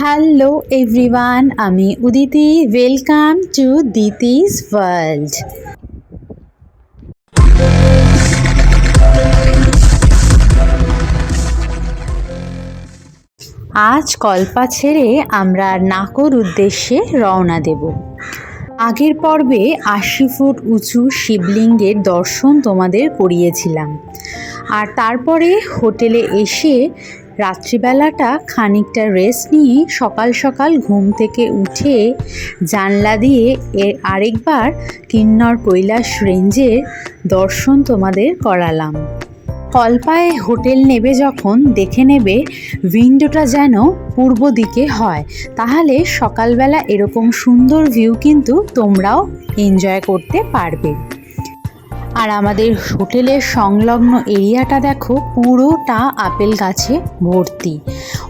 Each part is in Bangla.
হ্যালো এভরিওয়ান আমি Uditi. Welcome to Diti's world আজ কল্পা ছেড়ে আমরা নাকর উদ্দেশ্যে রওনা দেব। আগের পর্বে আশি ফুট উঁচু শিবলিঙ্গের দর্শন তোমাদের করিয়েছিলাম। আর তারপরে হোটেলে এসে রাত্রিবেলাটা খানিকটা রেস্ট নিয়ে সকাল সকাল ঘুম থেকে উঠে জানলা দিয়ে এর আরেকবার কিন্নর কৈলাস রেঞ্জের দর্শন তোমাদের করালাম। কল্পায় হোটেল নেবে যখন দেখে নেবে উইন্ডোটা যেন পূর্ব দিকে হয়। তাহলে সকালবেলা এরকম সুন্দর ভিউ কিন্তু তোমরাও এনজয় করতে পারবে। আর আমাদের হোটেলের সংলগ্ন এরিয়াটা দেখো, পুরোটা আপেল গাছে ভর্তি।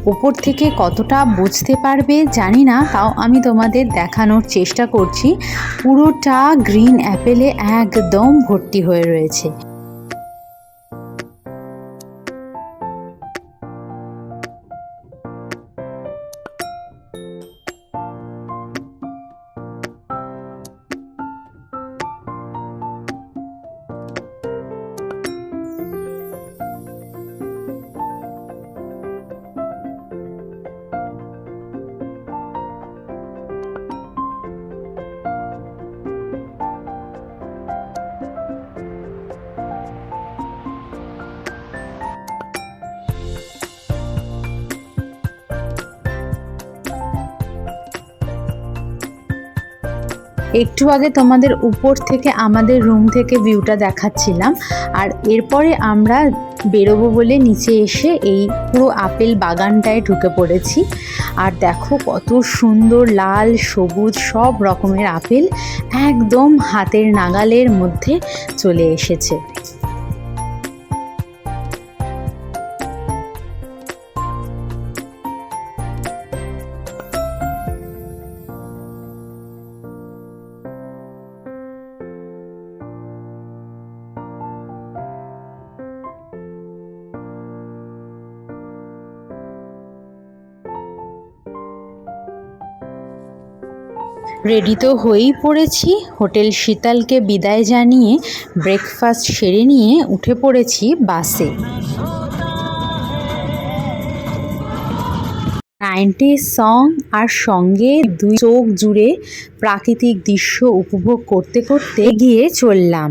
ওপর থেকে কতটা বুঝতে পারবে জানি না, তাও আমি তোমাদের দেখানোর চেষ্টা করছি। পুরোটা গ্রিন অ্যাপেলে একদম ভর্তি হয়ে রয়েছে। একটু আগে তোমাদের উপর থেকে আমাদের রুম থেকে ভিউটা দেখাচ্ছিলাম, আর এরপরে আমরা বেরোবো বলে নিচে এসে এই পুরো আপেল বাগানটায় ঢুকে পড়েছি। আর দেখো কত সুন্দর লাল, সবুজ সব রকমের আপেল একদম হাতের নাগালের মধ্যে চলে এসেছে। রেডি তো হয়েই পড়েছি। হোটেল শীতালকে বিদায় জানিয়ে ব্রেকফাস্ট সেরে নিয়ে উঠে পড়েছি বাসে। নাইনটির সং আর সঙ্গে দুই চোখ জুড়ে প্রাকৃতিক দৃশ্য উপভোগ করতে করতে গিয়ে চললাম।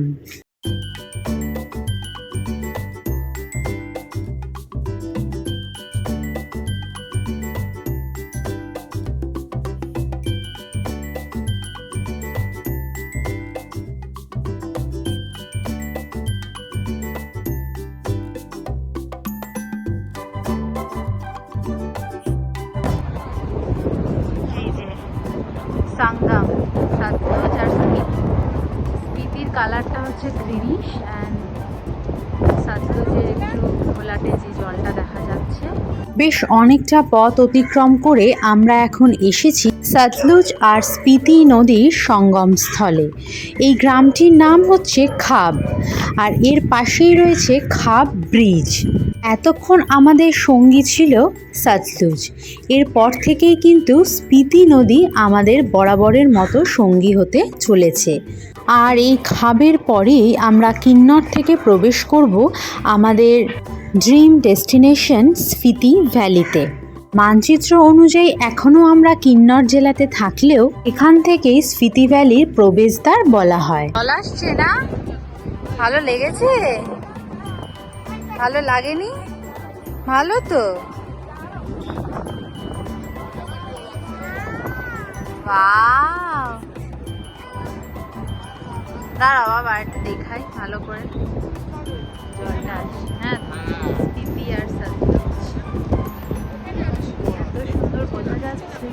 সাঙ্গাম সাতগ্রজ আর স্পিতি স্পিতির কালারটা হচ্ছে গ্রিনিশ অ্যান্ড সাতগ্রজের একটু ঘোলাটে যে জলটা দেখা যাচ্ছে। বেশ অনেকটা পথ অতিক্রম করে আমরা এখন এসেছি সাতলুজ আর স্পিতি নদীর সঙ্গমস্থলে। এই গ্রামটির নাম হচ্ছে খাব আর এর পাশেই রয়েছে খাব ব্রিজ। এতক্ষণ আমাদের সঙ্গী ছিল সতলুজ এরপর থেকেই কিন্তু স্পিতি নদী আমাদের বরাবরের মতো সঙ্গী হতে চলেছে। আর এই খাবের পরেই আমরা কিন্নর থেকে প্রবেশ করব আমাদের ড্রিম ডেস্টিনেশন স্পিতি ভ্যালিতে। মানচিত্র অনুযায়ী এখনও আমরা কিন্নর জেলাতে থাকলেও এখান থেকেই স্পিতি ভ্যালির প্রবেশদ্বার বলা হয়। ভালো লেগেছে? ভালো লাগেনি? ভালো তো! দাঁড়াও বাবা, একটু দেখাই ভালো করে। জলটা আসছে হ্যাঁ এত সুন্দর বোঝা যাচ্ছে।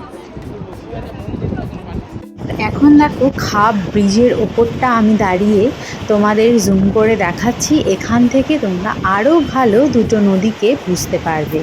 এখন দেখো খাপ ব্রিজের ওপরটা আমি দাঁড়িয়ে তোমাদের জুম করে দেখাচ্ছি। এখান থেকে তোমরা আরও ভালো দুটো নদীকে বুঝতে পারবে।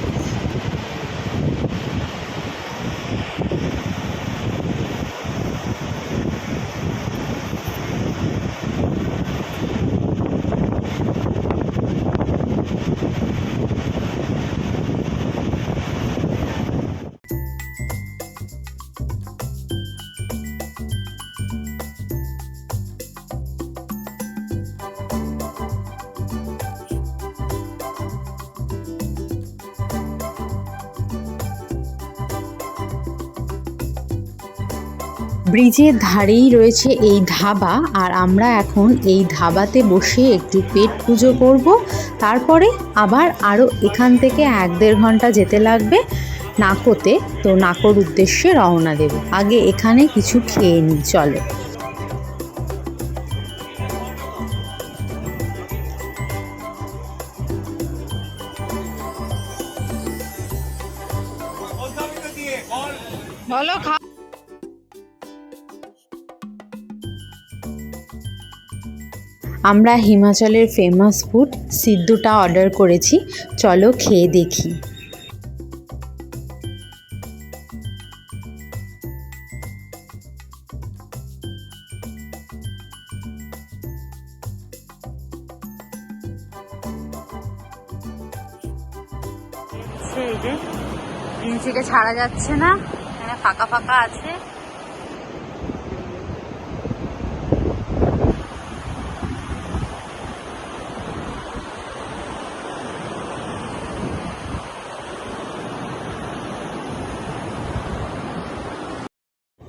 ব্রিজের ধারেই রয়েছে এই ধাবা আর আমরা এখন এই ধাবাতে বসে একটু পেট পুজো করব। তারপরে আবার আরও এখান থেকে এক দেড় ঘণ্টা যেতে লাগবে নাকোতে। তো নাকোর উদ্দেশ্যে রওনা দেব। আগে এখানে কিছু খেয়ে নিই, চলো। আমরা হিমাচলের ফেমাস ফুড সিদ্ধুটা অর্ডার করেছি। চলো খেয়ে দেখি। ছাড়া যাচ্ছে না ফাঁকা ফাঁকা আছে।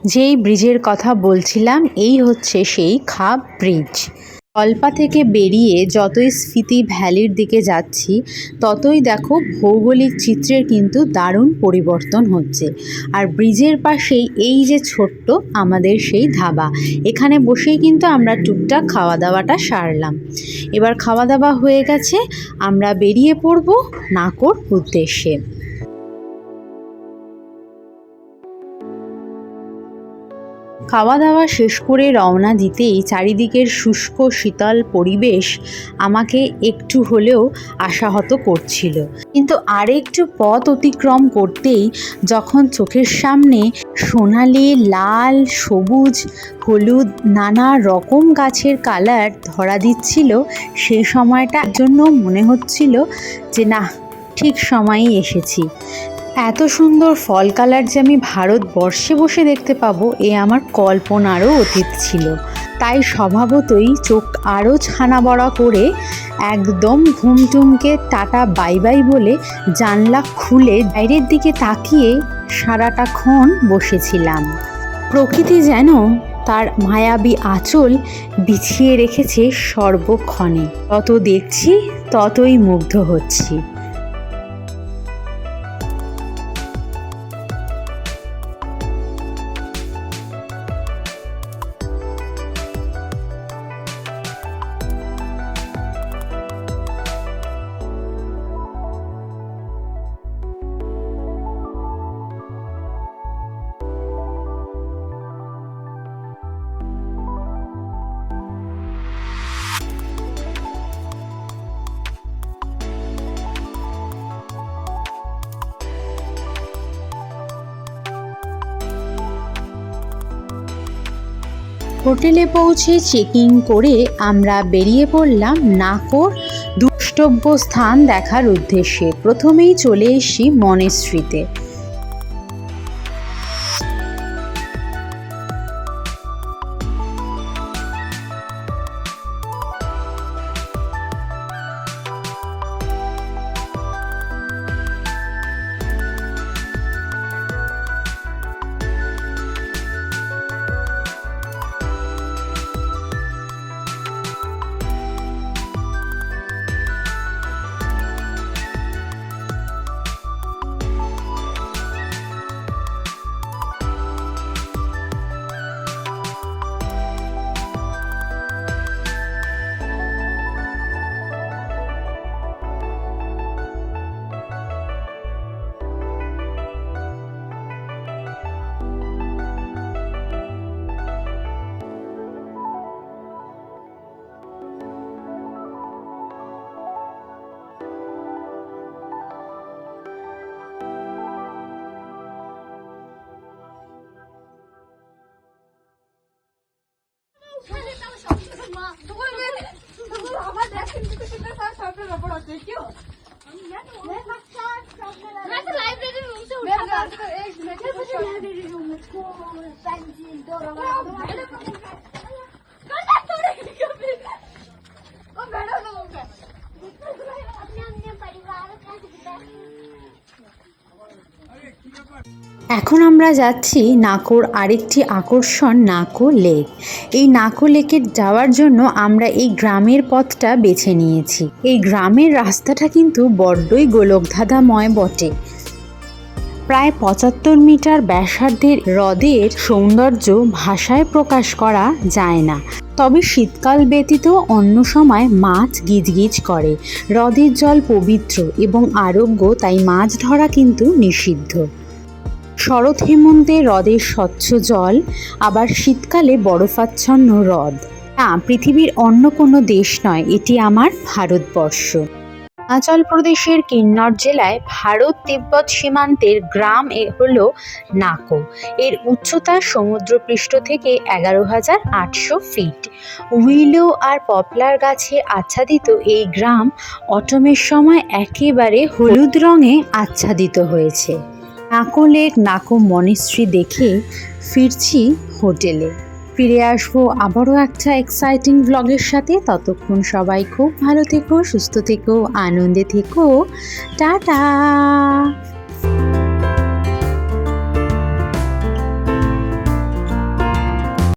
যেই ব্রিজের কথা বলছিলাম, এই হচ্ছে সেই খাব ব্রিজ। কল্পা থেকে বেরিয়ে যতই স্ফীতি ভ্যালির দিকে যাচ্ছি, ততই দেখো ভৌগোলিক চিত্রের কিন্তু দারুণ পরিবর্তন হচ্ছে। আর ব্রিজের পাশেই এই যে ছোট্ট, আমাদের সেই ধাবা, এখানে বসেই কিন্তু আমরা টুকটাক খাওয়া দাওয়াটা সারলাম। এবার খাওয়া দাওয়া হয়ে গেছে, আমরা বেরিয়ে পড়ব নাকোর উদ্দেশ্যে। খাওয়া দাওয়া শেষ করে রওনা দিতেই চারিদিকের শুষ্ক শীতল পরিবেশ আমাকে একটু হলেও আশাহত করছিল। কিন্তু আরেকটু পথ অতিক্রম করতেই যখন চোখের সামনে সোনালি, লাল, সবুজ, হলুদ, নানা রকম গাছের কালার ধরা দিচ্ছিল, সেই সময়টার জন্য মনে হচ্ছিল যে না ঠিক সময়েই এসেছি। এত সুন্দর ফল কালার যে আমি ভারতবর্ষে বসে দেখতে পাবো, এ আমার কল্পনারও অতীত ছিল। তাই স্বভাবতই চোখ আরও ছানা বড়া করে একদম ঘুমটুমকে টাটা বাই বাই বলে জানলা খুলে বাইরের দিকে তাকিয়ে সারাটাক্ষণ বসেছিলাম। প্রকৃতি যেন তার মায়াবী আঁচল বিছিয়ে রেখেছে সর্বক্ষণে। তত দেখছি ততই মুগ্ধ হচ্ছি। হোটেলে পৌঁছে চেকিং করে আমরা বেরিয়ে পড়লাম নাকোর দুষ্টব্য স্থান দেখার উদ্দেশ্যে। প্রথমেই চলে এসি মনেশ্রীতে। मैं तो लाइब्रेरी रूम से उठा था मैं मुझे लाइब्रेरी रूम में এখন আমরা যাচ্ছি নাকোর আরেকটি আকর্ষণ নাকো লেক। এই নাকো লেকে যাওয়ার জন্য আমরা এই গ্রামের পথটা বেছে নিয়েছি। এই গ্রামের রাস্তাটা কিন্তু বড্ডই গোলকধাঁধাময় বটে। প্রায় পঁচাত্তর মিটার ব্যাসার্ধের হ্রদের সৌন্দর্য ভাষায় প্রকাশ করা যায় না। তবে শীতকাল ব্যতীত অন্য সময় মাছ গিজগিজ করে। হ্রদের জল পবিত্র এবং আরোগ্য, তাই মাছ ধরা কিন্তু নিষিদ্ধ। শরৎ হেমন্তে হ্রদের স্বচ্ছ জল, আবার শীতকালে বরফাচ্ছন্ন হ্রদ। না, পৃথিবীর অন্য কোনো দেশ নয়, এটি আমার ভারতবর্ষ। হিমাচল প্রদেশের কিন্নর জেলায় ভারত তিব্বত সীমান্তের গ্রাম এ হল নাকো। এর উচ্চতা সমুদ্রপৃষ্ঠ থেকে এগারো হাজার আটশো ফিট। উইলো আর পপলার গাছে আচ্ছাদিত এই গ্রাম অটমের সময় একেবারে হলুদ রঙে আচ্ছাদিত হয়েছে। নাকো লেক নাকো মনিস্ট্রি দেখে ফিরছি হোটেলে। ফিরে আসব আবারও একটা এক্সাইটিং ব্লগের সাথে। ততক্ষণ সবাই খুব ভালো থেকো, সুস্থ থেকো, আনন্দে থেকো। টাটা!